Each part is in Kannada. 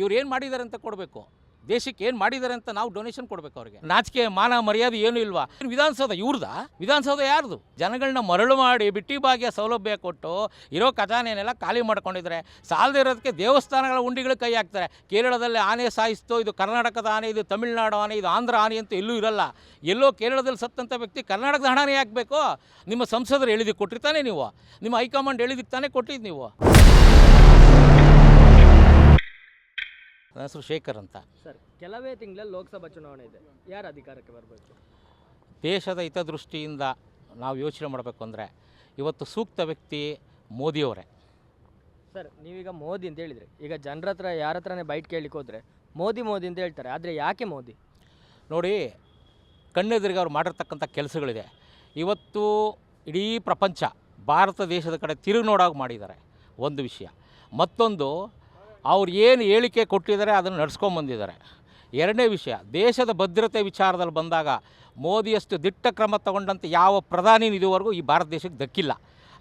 ಇವ್ರು ಏನು ಮಾಡಿದ್ದಾರೆ ಅಂತ ಕೊಡಬೇಕು? ದೇಶಕ್ಕೆ ಏನು ಮಾಡಿದ್ದಾರೆ ಅಂತ ನಾವು ಡೊನೇಷನ್ ಕೊಡಬೇಕು ಅವ್ರಿಗೆ? ನಾಚಿಕೆ, ಮಾನ, ಮರ್ಯಾದೆ ಏನು ಇಲ್ವಾ? ವಿಧಾನಸೌಧ ಇವ್ರದ? ವಿಧಾನಸೌಧ ಯಾರ್ದು? ಜನಗಳನ್ನ ಮರಳು ಮಾಡಿ ಬಿಟ್ಟಿ ಭಾಗ್ಯ ಸೌಲಭ್ಯ ಕೊಟ್ಟು ಇರೋ ಖಜಾನೆನೆಲ್ಲ ಖಾಲಿ ಮಾಡ್ಕೊಂಡಿದ್ದಾರೆ ಸಾಲದೇ ಇರೋದಕ್ಕೆ ದೇವಸ್ಥಾನಗಳ ಉಂಡಿಗಳು ಕೈ ಹಾಕ್ತಾರೆ. ಕೇರಳದಲ್ಲಿ ಆನೆ ಸಾಯಿಸ್ತೋ, ಇದು ಕರ್ನಾಟಕದ ಆನೆ, ಇದು ತಮಿಳುನಾಡು ಆನೆ, ಇದು ಆಂಧ್ರ ಆನೆ ಅಂತ ಎಲ್ಲೂ ಇರಲ್ಲ. ಎಲ್ಲೋ ಕೇರಳದಲ್ಲಿ ಸತ್ತಂಥ ವ್ಯಕ್ತಿ ಕರ್ನಾಟಕದ ಹಣನೇ ಹಾಕಬೇಕು? ನಿಮ್ಮ ಸಂಸದರು ಹೇಳಿದಕ್ಕೆ ಕೊಟ್ಟಿರ್ತಾನೆ ನೀವು. ನಿಮ್ಮ ಹೈಕಮಾಂಡ್ ಹೇಳಿದಕ್ಕೆ ತಾನೇ ಕೊಟ್ಟಿದ್ದು ನೀವು. ನನ್ನ ಹೆಸರು ಶೇಖರ್ ಅಂತ. ಸರ್ ಕೆಲವೇ ತಿಂಗಳಲ್ಲಿ ಲೋಕಸಭಾ ಚುನಾವಣೆ ಇದೆ. ಯಾರು ಅಧಿಕಾರಕ್ಕೆ ಬರಬೇಕು? ದೇಶದ ಹಿತದೃಷ್ಟಿಯಿಂದ ನಾವು ಯೋಚನೆ ಮಾಡಬೇಕು ಅಂದರೆ ಇವತ್ತು ಸೂಕ್ತ ವ್ಯಕ್ತಿ ಮೋದಿಯವರೇ. ಸರ್ ನೀವೀಗ ಮೋದಿ ಅಂತ ಹೇಳಿದ್ರಿ. ಈಗ ಜನರ ಹತ್ರ ಯಾರ ಹತ್ರನೇ ಬೈಟ್ ಕೇಳಲಿಕ್ಕೆ ಹೋದರೆ ಮೋದಿ ಮೋದಿ ಅಂತ ಹೇಳ್ತಾರೆ. ಆದರೆ ಯಾಕೆ ಮೋದಿ? ನೋಡಿ ಕಣ್ಣೆದುರಿಗೆ ಅವ್ರು ಮಾಡಿರ್ತಕ್ಕಂಥ ಕೆಲಸಗಳಿದೆ. ಇವತ್ತು ಇಡೀ ಪ್ರಪಂಚ ಭಾರತ ದೇಶದ ಕಡೆ ತಿರುಗಿ ನೋಡೋಕೆ ಮಾಡಿದ್ದಾರೆ. ಒಂದು ವಿಷಯ. ಮತ್ತೊಂದು ಅವ್ರು ಏನು ಹೇಳಿಕೆ ಕೊಟ್ಟಿದ್ದಾರೆ ಅದನ್ನು ನಡ್ಸ್ಕೊಂಬಂದಿದ್ದಾರೆ ಎರಡನೇ ವಿಷಯ ದೇಶದ ಭದ್ರತೆ ವಿಚಾರದಲ್ಲಿ ಬಂದಾಗ ಮೋದಿಯಷ್ಟು ದಿಟ್ಟ ಕ್ರಮ ತಗೊಂಡಂತೆ ಯಾವ ಪ್ರಧಾನಿ ಇದುವರೆಗೂ ಈ ಭಾರತ ದೇಶಕ್ಕೆ ದಕ್ಕಿಲ್ಲ.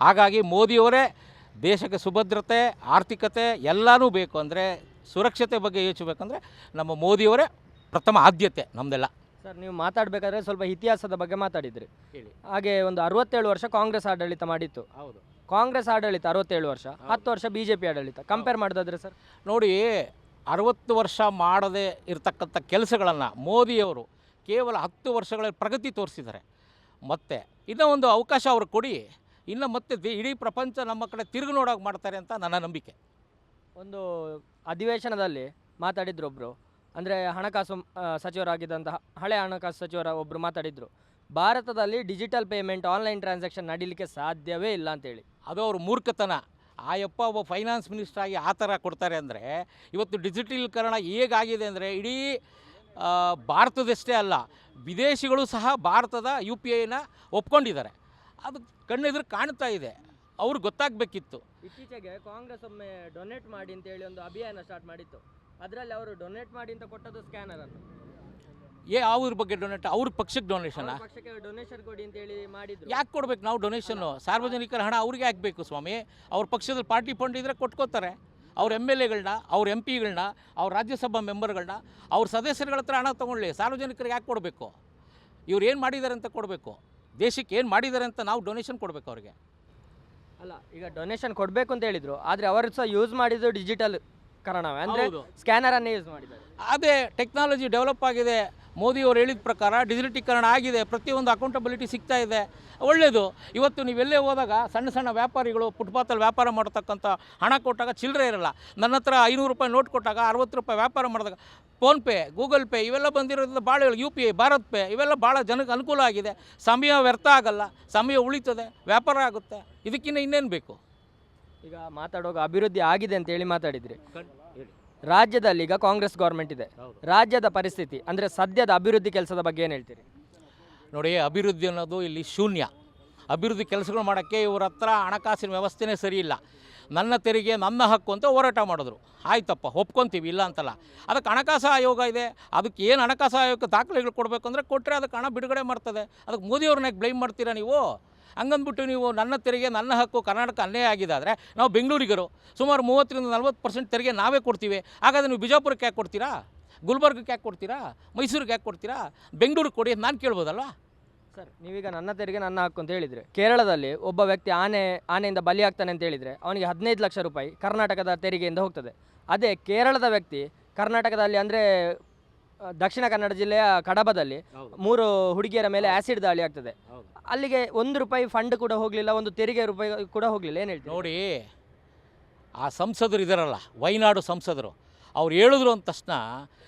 ಹಾಗಾಗಿ ಮೋದಿಯವರೇ ದೇಶಕ್ಕೆ ಸುಭದ್ರತೆ ಆರ್ಥಿಕತೆ ಎಲ್ಲನೂ ಬೇಕು ಅಂದರೆ ಸುರಕ್ಷತೆ ಬಗ್ಗೆ ಯೋಚಿಸಬೇಕಂದ್ರೆ ನಮ್ಮ ಮೋದಿಯವರೇ ಪ್ರಥಮ ಆದ್ಯತೆ ನಮ್ಮದೆಲ್ಲ ಸರ್ ನೀವು ಮಾತಾಡಬೇಕಾದ್ರೆ ಸ್ವಲ್ಪ ಇತಿಹಾಸದ ಬಗ್ಗೆ ಮಾತಾಡಿದ್ರಿ. ಹೇಳಿ. ಹಾಗೆ ಒಂದು ಅರವತ್ತೇಳು ವರ್ಷ ಕಾಂಗ್ರೆಸ್ ಆಡಳಿತ ಮಾಡಿತ್ತು. ಹೌದು. ಕಾಂಗ್ರೆಸ್ ಆಡಳಿತ ಅರವತ್ತೇಳು ವರ್ಷ ಹತ್ತು ವರ್ಷ ಬಿ ಜೆ ಪಿ ಆಡಳಿತ ಕಂಪೇರ್ ಮಾಡೋದಾದ್ರೆ ಸರ್? ನೋಡಿ ಅರವತ್ತು ವರ್ಷ ಮಾಡದೇ ಇರತಕ್ಕಂಥ ಕೆಲಸಗಳನ್ನು ಮೋದಿಯವರು ಕೇವಲ ಹತ್ತು ವರ್ಷಗಳಲ್ಲಿ ಪ್ರಗತಿ ತೋರಿಸಿದ್ದಾರೆ. ಮತ್ತು ಇನ್ನೂ ಒಂದು ಅವಕಾಶ ಅವರು ಕೊಡಿ ಇನ್ನು ಮತ್ತೆ ದೇ- ಇಡೀ ಪ್ರಪಂಚ ನಮ್ಮ ಕಡೆ ತಿರುಗಿ ನೋಡೋಕೆ ಮಾಡ್ತಾರೆ ಅಂತ ನನ್ನ ನಂಬಿಕೆ. ಒಂದು ಅಧಿವೇಶನದಲ್ಲಿ ಮಾತಾಡಿದ್ರು ಒಬ್ಬರು ಅಂದರೆ ಹಣಕಾಸು ಆ, ಸಚಿವರಾಗಿದ್ದಂತಹ ಹಳೆ ಹಣಕಾಸು ಸಚಿವರ ಒಬ್ಬರು ಮಾತಾಡಿದ್ರು. ಭಾರತದಲ್ಲಿ ಡಿಜಿಟಲ್ ಪೇಮೆಂಟ್ ಆನ್ಲೈನ್ ಟ್ರಾನ್ಸಾಕ್ಷನ್ ನಡೀಲಿಕ್ಕೆ ಸಾಧ್ಯವೇ ಇಲ್ಲ ಅಂತೇಳಿ. ಅದು ಅವ್ರ ಮೂರ್ಖತನ. ಆಯಪ್ಪ ಒಬ್ಬ ಫೈನಾನ್ಸ್ ಮಿನಿಸ್ಟರ್ ಆಗಿ ಆ ಥರ ಕೊಡ್ತಾರೆ ಅಂದರೆ ಇವತ್ತು ಡಿಜಿಟಲೀಕರಣ ಹೇಗಾಗಿದೆ ಅಂದರೆ ಇಡೀ ಭಾರತದಷ್ಟೇ ಅಲ್ಲ, ವಿದೇಶಿಗಳು ಸಹ ಭಾರತದ ಯು ಪಿ ಐನ ಒಪ್ಕೊಂಡಿದ್ದಾರೆ. ಅದು ಕಣ್ಣೆದುರು ಕಾಣ್ತಾ ಇದೆ. ಅವ್ರು ಗೊತ್ತಾಗಬೇಕಿತ್ತು. ಇತ್ತೀಚೆಗೆ ಕಾಂಗ್ರೆಸ್ ಒಮ್ಮೆ ಡೊನೇಟ್ ಮಾಡಿ ಅಂತೇಳಿ ಒಂದು ಅಭಿಯಾನ ಸ್ಟಾರ್ಟ್ ಮಾಡಿತ್ತು. ಅದರಲ್ಲಿ ಅವರು ಡೊನೇಟ್ ಮಾಡಿ ಅಂತ ಕೊಟ್ಟದ್ದು ಸ್ಕ್ಯಾನರ್ ಅನ್ನು. ಏ ಅವ್ರ ಬಗ್ಗೆ ಡೊನೇಟ್ ಅವ್ರ ಪಕ್ಷಕ್ಕೆ ಡೊನೇಷನಾ ಪಕ್ಷಕ್ಕೆ ಡೊನೇಷನ್ ಕೊಡಿ ಅಂತ ಹೇಳಿ ಮಾಡಿದ್ರು. ಯಾಕೆ ಕೊಡ್ಬೇಕು ನಾವು ಡೊನೇಷನ್ನು ಸಾರ್ವಜನಿಕರ ಹಣ ಅವ್ರಿಗೆ ಹಾಕಬೇಕು ಸ್ವಾಮಿ. ಅವ್ರ ಪಕ್ಷದಲ್ಲಿ ಪಾರ್ಟಿ ಫಂಡ್ ಇದ್ದರೆ ಕೊಟ್ಕೋತಾರೆ. ಅವ್ರ ಎಂ ಎಲ್ ಎಗಳನ್ನ ಅವ್ರ ಎಂ ಪಿಗಳನ್ನ ಅವ್ರ ರಾಜ್ಯಸಭಾ ಮೆಂಬರ್ಗಳನ್ನ ಅವ್ರ ಸದಸ್ಯರುಗಳ ಹತ್ರ ಹಣ ತೊಗೊಳ್ಳಿ. ಸಾರ್ವಜನಿಕರಿಗೆ ಯಾಕೆ ಕೊಡಬೇಕು? ಇವ್ರು ಏನು ಮಾಡಿದ್ದಾರೆ ಅಂತ ಕೊಡಬೇಕು? ದೇಶಕ್ಕೆ ಏನು ಮಾಡಿದ್ದಾರೆ ಅಂತ ನಾವು ಡೊನೇಷನ್ ಕೊಡಬೇಕು ಅವ್ರಿಗೆ. ಅಲ್ಲ ಈಗ ಡೊನೇಷನ್ ಕೊಡಬೇಕು ಅಂತ ಹೇಳಿದರು. ಆದರೆ ಅವರು ಸಹ ಯೂಸ್ ಮಾಡಿದ್ದು ಡಿಜಿಟಲ್ ಕಾರಣವೇ. ಅಂದರೆ ಸ್ಕ್ಯಾನರನ್ನೇ ಯೂಸ್ ಮಾಡಿದ್ದಾರೆ. ಅದೇ ಟೆಕ್ನಾಲಜಿ ಡೆವಲಪ್ ಆಗಿದೆ. ಮೋದಿಯವರು ಹೇಳಿದ ಪ್ರಕಾರ ಡಿಜಿಟೀಕರಣ ಆಗಿದೆ ಪ್ರತಿಯೊಂದು ಅಕೌಂಟಬಿಲಿಟಿ ಸಿಗ್ತಾ ಇದೆ. ಒಳ್ಳೆಯದು ಇವತ್ತು ನೀವೆಲ್ಲೇ ಹೋದಾಗ ಸಣ್ಣ ಸಣ್ಣ ವ್ಯಾಪಾರಿಗಳು ಫುಟ್ಪಾತಲ್ಲಿ ವ್ಯಾಪಾರ ಮಾಡತಕ್ಕಂಥ ಹಣ ಕೊಟ್ಟಾಗ ಚಿಲ್ಲರೆ ಇರಲ್ಲ. ನನ್ನ ಹತ್ರ ಐನೂರು ರೂಪಾಯಿ ನೋಟ್ ಕೊಟ್ಟಾಗ ಅರವತ್ತು ರೂಪಾಯಿ ವ್ಯಾಪಾರ ಮಾಡಿದಾಗ ಫೋನ್ಪೇ ಗೂಗಲ್ ಪೇ ಇವೆಲ್ಲ ಬಂದಿರೋದ್ರಿಂದ ಭಾಳ U P I Bharat pay ಇವೆಲ್ಲ ಭಾಳ ಜನಕ್ಕೆ ಅನುಕೂಲ ಆಗಿದೆ. ಸಮಯ ವ್ಯರ್ಥ ಆಗಲ್ಲ. ಸಮಯ ಉಳಿತದೆ. ವ್ಯಾಪಾರ ಆಗುತ್ತೆ. ಇದಕ್ಕಿಂತ ಇನ್ನೇನು ಬೇಕು? ಈಗ ಮಾತಾಡುವಾಗ ಅಭಿವೃದ್ಧಿ ಆಗಿದೆ ಅಂತ ಹೇಳಿ ಮಾತಾಡಿದ್ರಿ. ರಾಜ್ಯದಲ್ಲಿ ಈಗ ಕಾಂಗ್ರೆಸ್ ಗೌರ್ಮೆಂಟ್ ಇದೆ. ರಾಜ್ಯದ ಪರಿಸ್ಥಿತಿ ಅಂದರೆ ಸದ್ಯದ ಅಭಿವೃದ್ಧಿ ಕೆಲಸದ ಬಗ್ಗೆ ಏನು ಹೇಳ್ತೀರಿ? ನೋಡಿ ಅಭಿವೃದ್ಧಿ ಅನ್ನೋದು ಇಲ್ಲಿ ಶೂನ್ಯ. ಅಭಿವೃದ್ಧಿ ಕೆಲಸಗಳು ಮಾಡೋಕ್ಕೆ ಇವ್ರ ಹತ್ರ ಹಣಕಾಸಿನ ವ್ಯವಸ್ಥೆನೇ ಸರಿ ಇಲ್ಲ. ನನ್ನ ತೆರಿಗೆ ನನ್ನ ಹಕ್ಕು ಅಂತ ಹೋರಾಟ ಮಾಡಿದ್ರು. ಆಯ್ತಪ್ಪ ಒಪ್ಕೊತೀವಿ ಇಲ್ಲ ಅಂತಲ್ಲ. ಅದಕ್ಕೆ ಹಣಕಾಸು ಆಯೋಗ ಇದೆ. ಅದಕ್ಕೆ ಏನು ಹಣಕಾಸು ಆಯೋಗಕ್ಕೆ ದಾಖಲೆಗಳು ಕೊಡಬೇಕು ಅಂದರೆ ಕೊಟ್ಟರೆ ಅದಕ್ಕೆ ಹಣ ಬಿಡುಗಡೆ ಮಾಡ್ತದೆ. ಅದಕ್ಕೆ ಮೋದಿಯವ್ರನ್ನ ಬ್ಲೇಮ್ ಮಾಡ್ತೀರಾ ನೀವು? ಹಂಗಂದ್ಬಿಟ್ಟು ನೀವು ನನ್ನ ತೆರಿಗೆ, ನನ್ನ ಹಕ್ಕು ಕರ್ನಾಟಕ ಅನ್ಯಾಯ ಆಗಿದೆ ಆದರೆ ನಾವು ಬೆಂಗಳೂರಿಗರು ಸುಮಾರು ಮೂವತ್ತರಿಂದ ನಲ್ವತ್ತು ಪರ್ಸೆಂಟ್ ತೆರಿಗೆ ನಾವೇ ಕೊಡ್ತೀವಿ. ಹಾಗಾದ್ರೆ ನೀವು ಬಿಜಾಪುರಕ್ಕೆ ಯಾಕೆ ಕೊಡ್ತೀರಾ? ಗುಲ್ಬರ್ಗಕ್ಕೆ ಯಾಕೆ ಕೊಡ್ತೀರಾ? ಮೈಸೂರಿಗೆ ಯಾಕೆ ಕೊಡ್ತೀರಾ? ಬೆಂಗಳೂರಿಗೆ ಕೊಡಿ ನಾನು ಕೇಳ್ಬೋದಲ್ವಾ? ಸರ್, ನೀವೀಗ ನನ್ನ ತೆರಿಗೆ, ನನ್ನ ಹಕ್ಕು ಅಂತ ಹೇಳಿದರೆ, ಕೇರಳದಲ್ಲಿ ಒಬ್ಬ ವ್ಯಕ್ತಿ ಆನೆ, ಆನೆಯಿಂದ ಬಲಿಯಾಗ್ತಾನೆ ಅಂತ ಹೇಳಿದರೆ ಅವನಿಗೆ ಹದಿನೈದು ಲಕ್ಷ ರೂಪಾಯಿ ಕರ್ನಾಟಕದ ತೆರಿಗೆಯಿಂದ ಹೋಗ್ತದೆ. ಅದೇ ಕೇರಳದ ವ್ಯಕ್ತಿ ಕರ್ನಾಟಕದಲ್ಲಿ ಅಂದರೆ ದಕ್ಷಿಣ ಕನ್ನಡ ಜಿಲ್ಲೆಯ ಕಡಬದಲ್ಲಿ ಮೂರು ಹುಡುಗಿಯರ ಮೇಲೆ ಆಸಿಡ್ ದಾಳಿ ಆಗ್ತದೆ. ಅಲ್ಲಿಗೆ ಒಂದು ರೂಪಾಯಿ ಫಂಡ್ ಕೂಡ ಹೋಗಲಿಲ್ಲ ಒಂದು ತೆರಿಗೆ ರೂಪಾಯಿ ಕೂಡ ಹೋಗಲಿಲ್ಲ ಏನು ಹೇಳ್ತೀವಿ ನೋಡಿ ಆ ಸಂಸದರು ಇದರಲ್ಲ ವೈನಾಡು ಸಂಸದರು ಅವ್ರು ಹೇಳಿದ್ರು ಅಂದ ತಕ್ಷಣ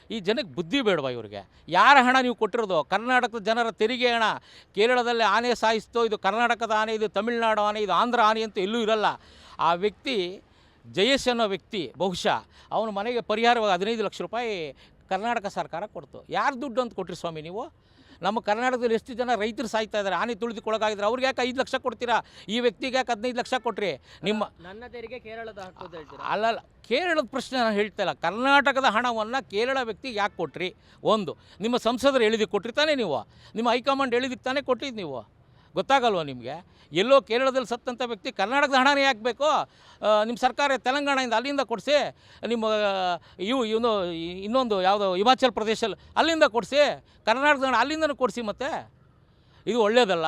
ಈ ಜನಕ್ಕೆ ಬುದ್ಧಿ ಬೇಡವಾ ಇವರಿಗೆ? ಯಾರ ಹಣ ನೀವು ಕೊಟ್ಟಿರೋದು? ಕರ್ನಾಟಕದ ಜನರ ತೆರಿಗೆ ಹಣ. ಕೇರಳದಲ್ಲಿ ಆನೆ ಸಾಯಿಸ್ತೋ ಇದು ಕರ್ನಾಟಕದ ಆನೆ ಇದು ತಮಿಳುನಾಡು ಆನೆ ಇದು ಆಂಧ್ರ ಆನೆ ಅಂತ ಎಲ್ಲೂ ಇರಲ್ಲ. ಆ ವ್ಯಕ್ತಿ ಜಯೇಶ್ ಅನ್ನೋ ವ್ಯಕ್ತಿ ಬಹುಶಃ ಅವನ ಮನೆಗೆ ಪರಿಹಾರವಾಗಿ ಹದಿನೈದು ಲಕ್ಷ ರೂಪಾಯಿ ಕರ್ನಾಟಕ ಸರ್ಕಾರ ಕೊಡ್ತು. ಯಾರು ದುಡ್ಡು ಅಂತ ಕೊಟ್ಟಿರಿ ಸ್ವಾಮಿ ನೀವು? ನಮ್ಮ ಕರ್ನಾಟಕದಲ್ಲಿ ಎಷ್ಟು ಜನ ರೈತರು ಸಾಯ್ತಾ ಇದ್ದಾರೆ ಆನೆ ತುಳಿದುಕೊಳಗಾಗಿದ್ದಾರೆ ಅವ್ರಿಗೆ ಯಾಕೆ ಐದು ಲಕ್ಷ ಕೊಡ್ತೀರಾ? ಈ ವ್ಯಕ್ತಿಗೆ ಯಾಕೆ ಹದಿನೈದು ಲಕ್ಷ ಕೊಟ್ರಿ? ನಿಮ್ಮ ನನ್ನ ತೆರಿಗೆ ಕೇರಳದ ಅಲ್ಲ ಕೇರಳದ ಪ್ರಶ್ನೆ ನಾನು ಹೇಳ್ತಾ ಇಲ್ಲ. ಕರ್ನಾಟಕದ ಹಣವನ್ನು ಕೇರಳ ವ್ಯಕ್ತಿಗೆ ಯಾಕೆ ಕೊಟ್ರಿ? ಒಂದು ನಿಮ್ಮ ಸಂಸದರು ಹೇಳಿದ್ದಕ್ಕೆ ಕೊಟ್ಟಿರ್ತಾನೆ ನೀವು. ನಿಮ್ಮ ಹೈಕಮಾಂಡ್ ಹೇಳಿದ್ದಕ್ಕೆ ತಾನೇ ಕೊಟ್ಟಿದ್ದು ನೀವು. ಗೊತ್ತಾಗಲ್ವ ನಿಮಗೆ? ಎಲ್ಲೋ ಕೇರಳದಲ್ಲಿ ಸತ್ತಂಥ ವ್ಯಕ್ತಿ ಕರ್ನಾಟಕದ ಹಣನೇ ಹಾಕಬೇಕು. ನಿಮ್ಮ ಸರ್ಕಾರ ತೆಲಂಗಾಣದಿಂದ ಅಲ್ಲಿಂದ ಕೊಡಿಸಿ, ನಿಮ್ಮ ಇವು, ಇವನು, ಇನ್ನೊಂದು ಯಾವುದೋ ಹಿಮಾಚಲ್ ಪ್ರದೇಶಲ್ಲಿ ಅಲ್ಲಿಂದ ಕೊಡಿಸಿ, ಕರ್ನಾಟಕದ ಹಣ ಅಲ್ಲಿಂದನೂ ಕೊಡಿಸಿ ಮತ್ತೆ? ಇದು ಒಳ್ಳೆಯದಲ್ಲ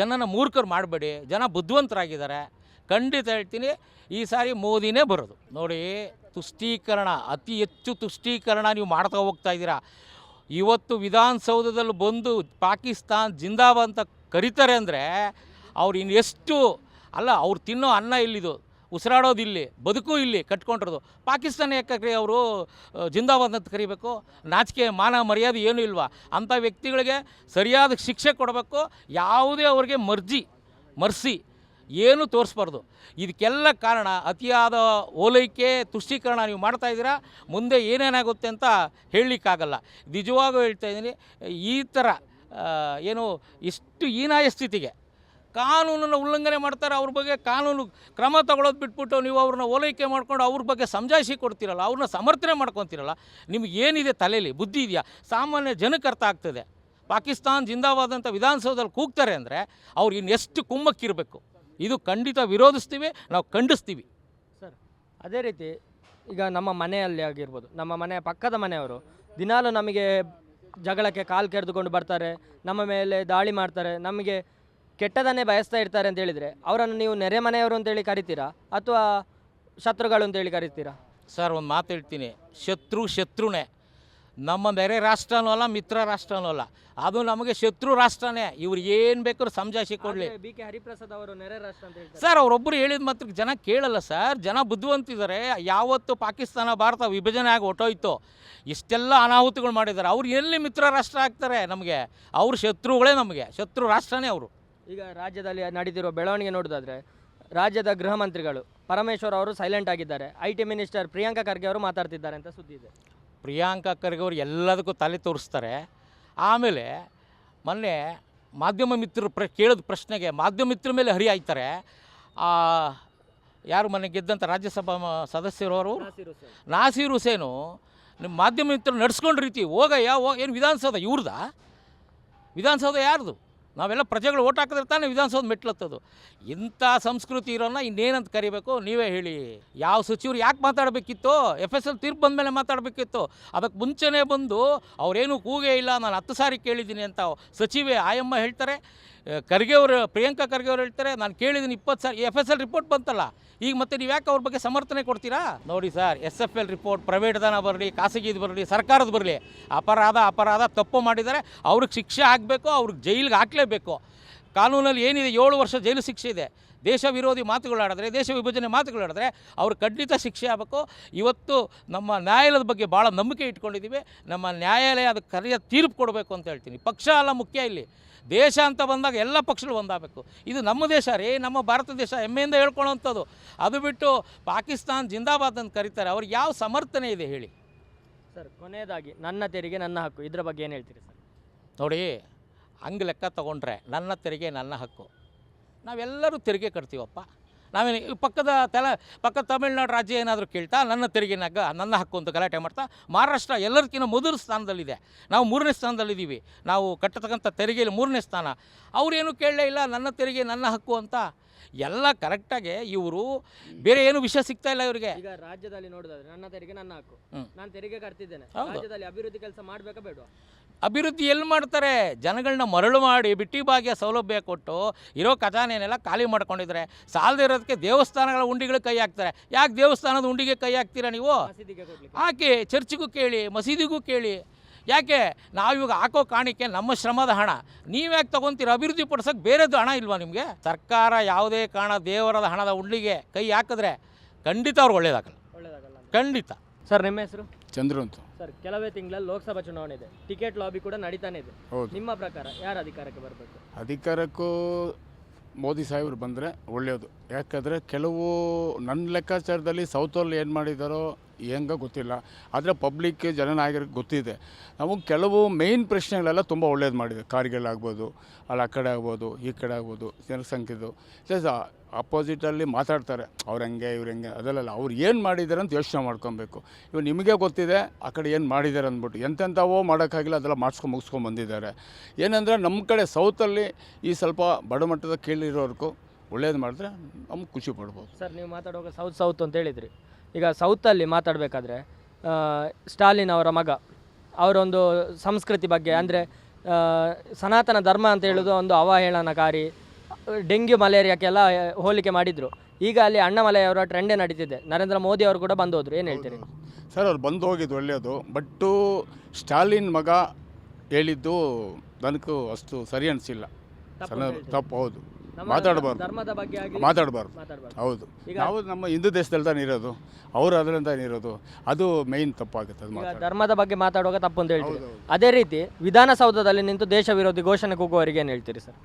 ಜನನ ಮೂರ್ಖರು ಮಾಡಬೇಡಿ. ಜನ ಬುದ್ಧಿವಂತರಾಗಿದ್ದಾರೆ. ಖಂಡಿತ ಹೇಳ್ತೀನಿ, ಈ ಸಾರಿ ಮೋದಿನೇ ಬರೋದು. ನೋಡಿ, ತುಷ್ಟೀಕರಣ, ಅತಿ ಹೆಚ್ಚು ತುಷ್ಟೀಕರಣ ನೀವು ಮಾಡ್ತಾ ಹೋಗ್ತಾ ಇದ್ದೀರಾ. ಇವತ್ತು ವಿಧಾನಸೌಧದಲ್ಲಿ ಬಂದು ಪಾಕಿಸ್ತಾನ್ ಜಿಂದಾಬಾದ್ ಅಂತ ಕರೀತಾರೆ ಅಂದರೆ ಅವ್ರು ಇನ್ನು ಎಷ್ಟು ಅಲ್ಲ, ಅವ್ರು ತಿನ್ನೋ ಅನ್ನ ಇಲ್ಲಿದು, ಉಸಿರಾಡೋದು ಇಲ್ಲಿ, ಬದುಕು ಇಲ್ಲಿ ಕಟ್ಕೊಂಡಿರೋದು. ಪಾಕಿಸ್ತಾನ ಯಾಕೆ ಅವರು ಜಿಂದಾಬಾದ್ ಅಂತ ಕರಿಬೇಕು, ನಾಚಿಕೆ, ಮಾನ, ಮರ್ಯಾದೆ ಏನೂ ಇಲ್ವಾ? ಅಂಥ ವ್ಯಕ್ತಿಗಳಿಗೆ ಸರಿಯಾದ ಶಿಕ್ಷೆ ಕೊಡಬೇಕು, ಯಾವುದೇ ಅವ್ರಿಗೆ ಮರ್ಜಿ, ಮರ್ಸಿ, ಏನು ತೋರಿಸ್ಬಾರ್ದು. ಇದಕ್ಕೆಲ್ಲ ಕಾರಣ ಅತಿಯಾದ ಓಲೈಕೆ, ತುಷ್ಟೀಕರಣ ನೀವು ಮಾಡ್ತಾ ಇದ್ದೀರಾ, ಮುಂದೆ ಏನೇನಾಗುತ್ತೆ ಅಂತ ಹೇಳಲಿಕ್ಕಾಗಲ್ಲ. ನಿಜವಾಗೂ ಹೇಳ್ತಾ ಇದ್ದೀನಿ, ಈ ಥರ ಏನು ಇಷ್ಟು ಹೀನಾಯ ಸ್ಥಿತಿಗೆ. ಕಾನೂನನ್ನು ಉಲ್ಲಂಘನೆ ಮಾಡ್ತಾರೆ, ಅವ್ರ ಬಗ್ಗೆ ಕಾನೂನು ಕ್ರಮ ತಗೊಳ್ಳೋದು ಬಿಟ್ಬಿಟ್ಟು ನೀವು ಅವ್ರನ್ನ ಓಲೈಕೆ ಮಾಡ್ಕೊಂಡು ಅವ್ರ ಬಗ್ಗೆ ಸಮಜಾಯಿಸಿ ಕೊಡ್ತೀರಲ್ಲ, ಅವ್ರನ್ನ ಸಮರ್ಥನೆ ಮಾಡ್ಕೊತಿರಲ್ಲ, ನಿಮ್ಗೆ ಏನಿದೆ ತಲೆಯಲ್ಲಿ ಬುದ್ಧಿ ಇದೆಯಾ? ಸಾಮಾನ್ಯ ಜನಕ್ಕೆ ಅರ್ಥ ಆಗ್ತದೆ. ಪಾಕಿಸ್ತಾನ್ ಜಿಂದಾಬಾದ್ ವಿಧಾನಸೌಧದಲ್ಲಿ ಕೂಗ್ತಾರೆ ಅಂದರೆ ಅವ್ರು ಇನ್ನೆಷ್ಟು ಕುಂಭಕ್ಕಿರಬೇಕು ಇದು ಖಂಡಿತ ವಿರೋಧಿಸ್ತೀವಿ, ನಾವು ಖಂಡಿಸ್ತೀವಿ. ಸರ್, ಅದೇ ರೀತಿ ಈಗ ನಮ್ಮ ಮನೆಯಲ್ಲಿ ಆಗಿರ್ಬೋದು, ನಮ್ಮ ಮನೆಯ ಪಕ್ಕದ ಮನೆಯವರು ದಿನಾಲು ನಮಗೆ ಜಗಳಕ್ಕೆ ಕಾಲು ಕೆರೆದುಕೊಂಡು ಬರ್ತಾರೆ, ನಮ್ಮ ಮೇಲೆ ದಾಳಿ ಮಾಡ್ತಾರೆ, ನಮಗೆ ಕೆಟ್ಟದನ್ನೇ ಬಯಸ್ತಾ ಇರ್ತಾರೆ ಅಂತ ಹೇಳಿದರೆ ಅವರನ್ನು ನೀವು ನೆರೆ ಮನೆಯವರು ಅಂತೇಳಿ ಕರಿತೀರಾ ಅಥವಾ ಶತ್ರುಗಳು ಅಂತೇಳಿ ಕರಿತೀರಾ? ಸರ್, ಒಂದು ಮಾತು ಹೇಳ್ತೀನಿ. ಶತ್ರು ಶತ್ರುನೇ. ನಮ್ಮ ನೆರೆ ರಾಷ್ಟ್ರನೂ ಅಲ್ಲ ಮಿತ್ರ ರಾಷ್ಟ್ರನೂ ಅಲ್ಲ. ಅದು ನಮಗೆ ಶತ್ರು ರಾಷ್ಟ್ರನೇ. ಇವ್ರು ಏನು ಬೇಕಾದ್ರೂ ಸಮಜಾಯಿಸಿ ಕೊಡಲಿ. ಬಿ ಕೆ ಹರಿಪ್ರಸಾದ್ ಅವರು ನೆರೆ ರಾಷ್ಟ್ರ ಅಂತ ಹೇಳ್ತಾರೆ. ಸರ್ ಅವರೊಬ್ಬರು ಹೇಳಿದ ಮಾತ್ರ ಜನ ಕೇಳಲ್ಲ ಸರ್. ಜನ ಬುದ್ಧಿವಂತಿದ್ದಾರೆ. ಯಾವತ್ತು ಪಾಕಿಸ್ತಾನ ಭಾರತ ವಿಭಜನೆ ಆಗಿ ಹೊಟ್ಟೋಯ್ತು ಇಷ್ಟೆಲ್ಲ ಅನಾಹುತಗಳು ಮಾಡಿದ್ದಾರೆ. ಅವ್ರು ಎಲ್ಲಿ ಮಿತ್ರ ರಾಷ್ಟ್ರ ಆಗ್ತಾರೆ ನಮಗೆ? ಅವ್ರ ಶತ್ರುಗಳೇ ನಮಗೆ. ಶತ್ರು ರಾಷ್ಟ್ರನೇ ಅವರು. ಈಗ ರಾಜ್ಯದಲ್ಲಿ ನಡೆದಿರುವ ಬೆಳವಣಿಗೆ ನೋಡೋದಾದ್ರೆ ರಾಜ್ಯದ ಗೃಹ ಮಂತ್ರಿಗಳು ಪರಮೇಶ್ವರ್ ಅವರು ಸೈಲೆಂಟ್ ಆಗಿದ್ದಾರೆ. I T minister Priyanka Kharge ಅವರು ಮಾತಾಡ್ತಿದ್ದಾರೆ ಅಂತ ಸುದ್ದಿ ಇದೆ. ಪ್ರಿಯಾಂಕಾ ಖರ್ಗೆ ಅವ್ರು ಎಲ್ಲದಕ್ಕೂ ತಲೆ ತೋರಿಸ್ತಾರೆ. ಆಮೇಲೆ ಮೊನ್ನೆ ಮಾಧ್ಯಮ ಮಿತ್ರರು ಪ್ರ ಕೇಳಿದ ಪ್ರಶ್ನೆಗೆ ಮಾಧ್ಯಮ ಮಿತ್ರ ಮೇಲೆ ಹರಿ ಆಯ್ತಾರೆ ಯಾರು ಮನೆ ಗೆದ್ದಂಥ ರಾಜ್ಯಸಭಾ ಸದಸ್ಯರು ಅವರು? ನಾಸೀರ್ ಹುಸೇನು. ನಿಮ್ಮ ಮಾಧ್ಯಮ ಮಿತ್ರರು ನಡೆಸ್ಕೊಂಡು ರೀತಿ ಹೋಗಯ್ಯ ಹೋಗ ಏನು ವಿಧಾನಸೌಧ ಇವ್ರದ? ವಿಧಾನಸೌಧ ಯಾರ್ದು? ನಾವೆಲ್ಲ ಪ್ರಜೆಗಳು ಓಟ್ ಹಾಕಿದ್ರೆ ತಾನೇ ವಿಧಾನಸೌಧ ಮೆಟ್ಲತ್ತದು ಇಂಥ ಸಂಸ್ಕೃತಿ ಇರೋನ್ನ ಇನ್ನೇನಂತ ಕರಿಬೇಕು? ನೀವೇ ಹೇಳಿ. ಯಾವ ಸಚಿವರು ಯಾಕೆ ಮಾತಾಡಬೇಕಿತ್ತು? ಎಫ್ ಎಸ್ ಎಲ್ ತೀರ್ಪು ಬಂದ ಮೇಲೆ ಮಾತಾಡಬೇಕಿತ್ತು. ಅದಕ್ಕೆ ಮುಂಚೆನೇ ಬಂದು ಅವರೇನು ಕೂಗೇ ಇಲ್ಲ, ನಾನು ಹತ್ತು ಸಾರಿ ಕೇಳಿದ್ದೀನಿ ಅಂತ ಸಚಿವೆ ಆಯಮ್ಮ ಹೇಳ್ತಾರೆ. ಖರ್ಗೆ ಅವರು, ಪ್ರಿಯಾಂಕಾ ಖರ್ಗೆ ಅವರು ಹೇಳ್ತಾರೆ, ನಾನು ಕೇಳಿದ್ದೀನಿ ಇಪ್ಪತ್ತು ಸಾರಿ ಎಫ್ ಎಸ್ ಎಲ್ ರಿಪೋರ್ಟ್ ಬಂತಲ್ಲ, ಈಗ ಮತ್ತೆ ನೀವು ಯಾಕೆ ಅವ್ರ ಬಗ್ಗೆ ಸಮರ್ಥನೆ ಕೊಡ್ತೀರಾ? ನೋಡಿ sir S F L report ಪ್ರೈವೇಟ್ದನ ಬರಲಿ, ಖಾಸಗಿದು ಬರಲಿ, ಸರ್ಕಾರದ ಬರಲಿ, ಅಪರಾಧ ಅಪರಾಧ ತಪ್ಪು ಮಾಡಿದರೆ ಅವ್ರಿಗೆ ಶಿಕ್ಷೆ ಆಗಬೇಕು, ಅವ್ರಿಗೆ ಜೈಲಿಗೆ ಹಾಕಲೇಬೇಕು. ಕಾನೂನಲ್ಲಿ ಏನಿದೆ, ಏಳು ವರ್ಷ ಜೈಲು ಶಿಕ್ಷೆ ಇದೆ. ದೇಶ ವಿರೋಧಿ ಮಾತುಗಳಾಡಿದ್ರೆ ದೇಶ ವಿಭಜನೆ ಮಾತುಗಳಾಡಿದ್ರೆ ಅವ್ರು ಖಂಡಿತ ಶಿಕ್ಷೆ ಆಗಬೇಕು. ಇವತ್ತು ನಮ್ಮ ನ್ಯಾಯಾಲಯದ ಬಗ್ಗೆ ಭಾಳ ನಂಬಿಕೆ ಇಟ್ಕೊಂಡಿದ್ದೀವಿ ನಮ್ಮ ನ್ಯಾಯಾಲಯ ಅದಕ್ಕೆ ಕರೆಯ ತೀರ್ಪು ಕೊಡಬೇಕು ಅಂತ ಹೇಳ್ತೀನಿ. ಪಕ್ಷ ಅಲ್ಲ ಮುಖ್ಯ ಇಲ್ಲಿ. ದೇಶ ಅಂತ ಬಂದಾಗ ಎಲ್ಲ ಪಕ್ಷಗಳು ಒಂದಾಗಬೇಕು. ಇದು ನಮ್ಮ ದೇಶ ರೀ ನಮ್ಮ ಭಾರತ ದೇಶ ಹೆಮ್ಮೆಯಿಂದ ಹೇಳ್ಕೊಳ್ಳೋವಂಥದ್ದು. ಅದು ಬಿಟ್ಟು ಪಾಕಿಸ್ತಾನ್ ಜಿಂದಾಬಾದ್ ಅಂತ ಕರೀತಾರೆ. ಅವ್ರಿಗೆ ಯಾವ ಸಮರ್ಥನೆ ಇದೆ ಹೇಳಿ. ಸರ್ ಕೊನೆಯದಾಗಿ ನನ್ನ ತೆರಿಗೆ ನನ್ನ ಹಕ್ಕು. ಇದ್ರ ಬಗ್ಗೆ ಏನು ಹೇಳ್ತೀರಿ ಸರ್? ನೋಡಿ ಹಂಗೆ ಲೆಕ್ಕ ತಗೊಂಡ್ರೆ ನನ್ನ ತೆರಿಗೆ ನನ್ನ ಹಕ್ಕು. ನಾವೆಲ್ಲರೂ ತೆರಿಗೆ ಕಟ್ತೀವಪ್ಪ. ನಾವೇನು ಈ ಪಕ್ಕದ ತೆಲ ಪಕ್ಕದ ತಮಿಳ್ನಾಡು ರಾಜ್ಯ ಏನಾದರೂ ಕೇಳ್ತಾ ನನ್ನ ತೆರಿಗೆ ನಗ್ಗ ನನ್ನ ಹಕ್ಕು ಅಂತ ಗಲಾಟೆ ಮಾಡ್ತಾ ಮಹಾರಾಷ್ಟ್ರ ಎಲ್ಲರಿಗಿಂತ ಮೊದಲ ಸ್ಥಾನದಲ್ಲಿದೆ. ನಾವು ಮೂರನೇ ಸ್ಥಾನದಲ್ಲಿದ್ದೀವಿ. ನಾವು ಕಟ್ಟತಕ್ಕಂಥ ತೆರಿಗೆಯಲ್ಲಿ ಮೂರನೇ ಸ್ಥಾನ. ಅವರೇನು ಕೇಳಲೇ ಇಲ್ಲ ನನ್ನ ತೆರಿಗೆ ನನ್ನ ಹಕ್ಕು ಅಂತ. ಎಲ್ಲ ಕರೆಕ್ಟಾಗಿ ಇವರು ಬೇರೆ ಏನು ವಿಷಯ ಸಿಗ್ತಾ ಇಲ್ಲ ಇವರಿಗೆ. ಈಗ ರಾಜ್ಯದಲ್ಲಿ ನೋಡೋದಾದ್ರೆ ನನ್ನ ತೆರಿಗೆ ನನ್ನ ಹಕ್ಕು. ನಾನು ತೆರಿಗೆ ಕಟ್ತಿದ್ದೇನೆ. ರಾಜ್ಯದಲ್ಲಿ ಅಭಿವೃದ್ಧಿ ಕೆಲಸ ಮಾಡಬೇಕಾ ಬೇಡವಾ? ಅಭಿವೃದ್ಧಿ ಎಲ್ಲಿ ಮಾಡ್ತಾರೆ? ಜನಗಳನ್ನ ಮರಳು ಮಾಡಿ ಬಿಟ್ಟಿ ಭಾಗ್ಯ ಸೌಲಭ್ಯ ಕೊಟ್ಟು ಇರೋ ಖಜಾನೆನೆಲ್ಲ ಖಾಲಿ ಮಾಡ್ಕೊಂಡಿದ್ದಾರೆ ಸಾಲದೇ ಇರೋದಕ್ಕೆ ದೇವಸ್ಥಾನಗಳ ಉಂಡಿಗಳು ಕೈ ಹಾಕ್ತಾರೆ. ಯಾಕೆ ದೇವಸ್ಥಾನದ ಉಂಡಿಗೆ ಕೈ ಹಾಕ್ತೀರಾ ನೀವು? ಹಾಕಿ ಚರ್ಚಿಗೂ ಕೇಳಿ ಮಸೀದಿಗೂ ಕೇಳಿ. ಯಾಕೆ? ನಾವು ಇವಾಗ ಹಾಕೋ ಕಾಣಿಕೆ ನಮ್ಮ ಶ್ರಮದ ಹಣ. ನೀವ್ಯಾಕೆ ತಗೊಂತೀರ? ಅಭಿವೃದ್ಧಿ ಪಡಿಸೋಕೆ ಬೇರೆದು ಹಣ ಇಲ್ವಾ ನಿಮಗೆ? ಸರ್ಕಾರ ಯಾವುದೇ ಕಾರಣ ದೇವರದ ಹಣದ ಉಂಡಿಗೆ ಕೈ ಹಾಕಿದ್ರೆ ಖಂಡಿತ ಅವ್ರು ಒಳ್ಳೇದಾಗಲ್ಲ. ಒಳ್ಳೇದಾಗಲ್ಲ ಖಂಡಿತ. ಸರ್ ನಿಮ್ಮ ಹೆಸರು? ಚಂದ್ರು ಅಂತ. ಸರ್ ಕೆಲವೇ ತಿಂಗಳಲ್ಲಿ ಲೋಕಸಭಾ ಚುನಾವಣೆ ಇದೆ. ಟಿಕೆಟ್ ಲಾಬಿ ಕೂಡ ನಡೀತಾನೆ ಇದೆ. ಹೌದು. ನಿಮ್ಮ ಪ್ರಕಾರ ಯಾರು ಅಧಿಕಾರಕ್ಕೆ ಬರಬೇಕು? ಅಧಿಕಾರಕ್ಕೂ ಮೋದಿ ಸಾಹೇಬ್ರು ಬಂದರೆ ಒಳ್ಳೆಯದು. ಯಾಕಂದರೆ ಕೆಲವು ನನ್ನ ಲೆಕ್ಕಾಚಾರದಲ್ಲಿ ಸೌತಲ್ಲಿ ಏನು ಮಾಡಿದಾರೋ ಹೆಂಗ ಗೊತ್ತಿಲ್ಲ. ಆದರೆ ಪಬ್ಲಿಕ್ ಜನನಾಯಕರಿಗೆ ಗೊತ್ತಿದೆ. ನಮಗೆ ಕೆಲವು ಮೇಯ್ನ್ ಪ್ರಶ್ನೆಗಳೆಲ್ಲ ತುಂಬ ಒಳ್ಳೇದು ಮಾಡಿದೆ. ಕಾರ್ಗಿಲ್ ಆಗ್ಬೋದು ಅಲ್ಲಿ ಆ ಕಡೆ ಆಗ್ಬೋದು ಈ ಕಡೆ ಆಗ್ಬೋದು ಜನಸಂಖ್ಯೆದು. ಅಪೋಸಿಟಲ್ಲಿ ಮಾತಾಡ್ತಾರೆ. ಅವ್ರು ಹೆಂಗೆ, ಇವ್ರು ಹೆಂಗೆ ಅದಲ್ಲ ಅವ್ರು ಏನು ಮಾಡಿದ್ದಾರೆ ಅಂತ ಯೋಚನೆ ಮಾಡ್ಕೊಬೇಕು. ಇವ್ ನಿಮಗೆ ಗೊತ್ತಿದೆ, ಆ ಕಡೆ ಏನು ಮಾಡಿದ್ದಾರೆ ಅಂದ್ಬಿಟ್ಟು. ಎಂತೆಂಥವೋ ಮಾಡೋಕ್ಕಾಗಿಲ್ಲ ಅದೆಲ್ಲ ಮಾಡಿಸ್ಕೊಂಡು ಮುಗಿಸ್ಕೊಂಡು ಬಂದಿದ್ದಾರೆ. ಏನಂದರೆ ನಮ್ಮ ಕಡೆ ಸೌತಲ್ಲಿ ಈ ಸ್ವಲ್ಪ ಬಡಮಟ್ಟದ ಕೀಳಿರೋರ್ಗೂ ಒಳ್ಳೇದು ಮಾಡಿದ್ರೆ ನಮ್ಗೆ ಖುಷಿ ಪಡ್ಬೋದು. ಸರ್, ನೀವು ಮಾತಾಡುವಾಗ ಸೌತ್ ಸೌತ್ ಅಂತ ಹೇಳಿದ್ರಿ. ಈಗ ಸೌತಲ್ಲಿ ಮಾತಾಡಬೇಕಾದ್ರೆ ಸ್ಟಾಲಿನ್ ಅವರ ಮಗ, ಅವರೊಂದು ಸಂಸ್ಕೃತಿ ಬಗ್ಗೆ, ಅಂದರೆ ಸನಾತನ ಧರ್ಮ ಅಂತ ಹೇಳೋದು ಒಂದು ಅವಹೇಳನಕಾರಿ ಡೆಂಗ್ಯೂ ಮಲೇರಿಯಾಕ್ಕೆಲ್ಲ ಹೋಲಿಕೆ ಮಾಡಿದರು. ಈಗ ಅಲ್ಲಿ ಅಣ್ಣಾಮಲೈಯವರ ಟ್ರೆಂಡೇ ನಡೀತಿದೆ. ನರೇಂದ್ರ ಮೋದಿ ಅವರು ಕೂಡ ಬಂದು ಹೋದ್ರು ಏನು ಹೇಳ್ತೀರಿ? ಸರ್ ಅವ್ರು ಬಂದು ಹೋಗಿದ್ದು ಒಳ್ಳೆಯದು. ಬಟ್ಟು ಸ್ಟಾಲಿನ್ ಮಗ ಹೇಳಿದ್ದು ನನಗೂ ಅಷ್ಟು ಸರಿ ಅನಿಸಿಲ್ಲ. ತಪ್ಪು ಹೌದು. ಮಾತಾಡಬಾರ್ದು. ಧರ್ಮದ ಬಗ್ಗೆ ಆಗಲಿ ಮಾತಾಡಬಾರ್ದು. ಮಾತಾಡಬಾರ್ದು. ಹೌದು. ನಾವು ನಮ್ಮ ಹಿಂದೂ ದೇಶದಲ್ಲಿ ತಾನೇ ಇರೋದು. ಅವರು ಅದರಿಂದ ಇರೋದು. ಅದು ಮೇಯ್ನ್ ತಪ್ಪಾಗುತ್ತೆ ಅದು ಈಗ ಮಾತಾಡೋದು. ಧರ್ಮದ ಬಗ್ಗೆ ಮಾತಾಡುವಾಗ ತಪ್ಪು ಅಂತ ಹೇಳ್ತೀರಿ. ಹೌದು. ಅದೇ ರೀತಿ ವಿಧಾನಸೌಧದಲ್ಲಿ ನಿಂತು ದೇಶ ವಿರೋಧಿ ಘೋಷಣೆ ಕೂಗುವವರಿಗೆ ಏನು ಹೇಳ್ತೀರಿ ಸರ್?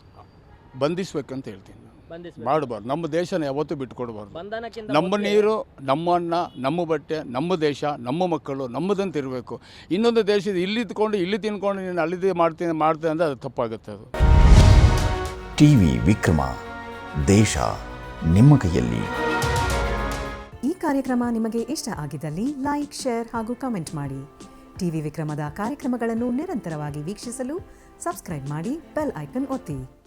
ಬಂಧಿಸ್ಬೇಕಂತ ಹೇಳ್ತೀನಿ ನಾನು. ಬಂಧಿಸಬೇಕು. ಮಾಡಬಾರ್ದು. ನಮ್ಮ ದೇಶನ ಯಾವತ್ತೂ ಬಿಟ್ಕೊಡ್ಬಾರ್ದು ಬಂಧನಕ್ಕಿಂತ ನಮ್ಮ ಮೊದ್ಲೇ- ನೀರು ನಮ್ಮ ಅನ್ನ ನಮ್ಮ ಬಟ್ಟೆ ನಮ್ಮ ದೇಶ ನಮ್ಮ ಮಕ್ಕಳು ನಮ್ಮದಂತ ಇರಬೇಕು. ಇನ್ನೊಂದು ದೇಶದ ಇಲ್ಲಿ ಇದ್ಕೊಂಡು ಇಲ್ಲಿ ತಿನ್ಕೊಂಡು ನೀನು ಅಲ್ಲಿದೆ ಮಾಡ್ತೀನಿ ಮಾಡ್ತೀನಿ ಅಂದರೆ ಅದು ತಪ್ಪಾಗುತ್ತೆ ಅದು. ಟಿವಿ ವಿಕ್ರಮ. ದೇಶ ನಿಮ್ಮ ಕೈಯಲ್ಲಿ. ಈ ಕಾರ್ಯಕ್ರಮ ನಿಮಗೆ ಇಷ್ಟ ಆಗಿದ್ದಲ್ಲಿ ಲೈಕ್ ಶೇರ್ ಹಾಗೂ ಕಮೆಂಟ್ ಮಾಡಿ. ಟಿವಿ ವಿಕ್ರಮದ ಕಾರ್ಯಕ್ರಮಗಳನ್ನು ನಿರಂತರವಾಗಿ ವೀಕ್ಷಿಸಲು ಸಬ್ಸ್ಕ್ರೈಬ್ ಮಾಡಿ ಬೆಲ್ ಐಕನ್ ಒತ್ತಿ.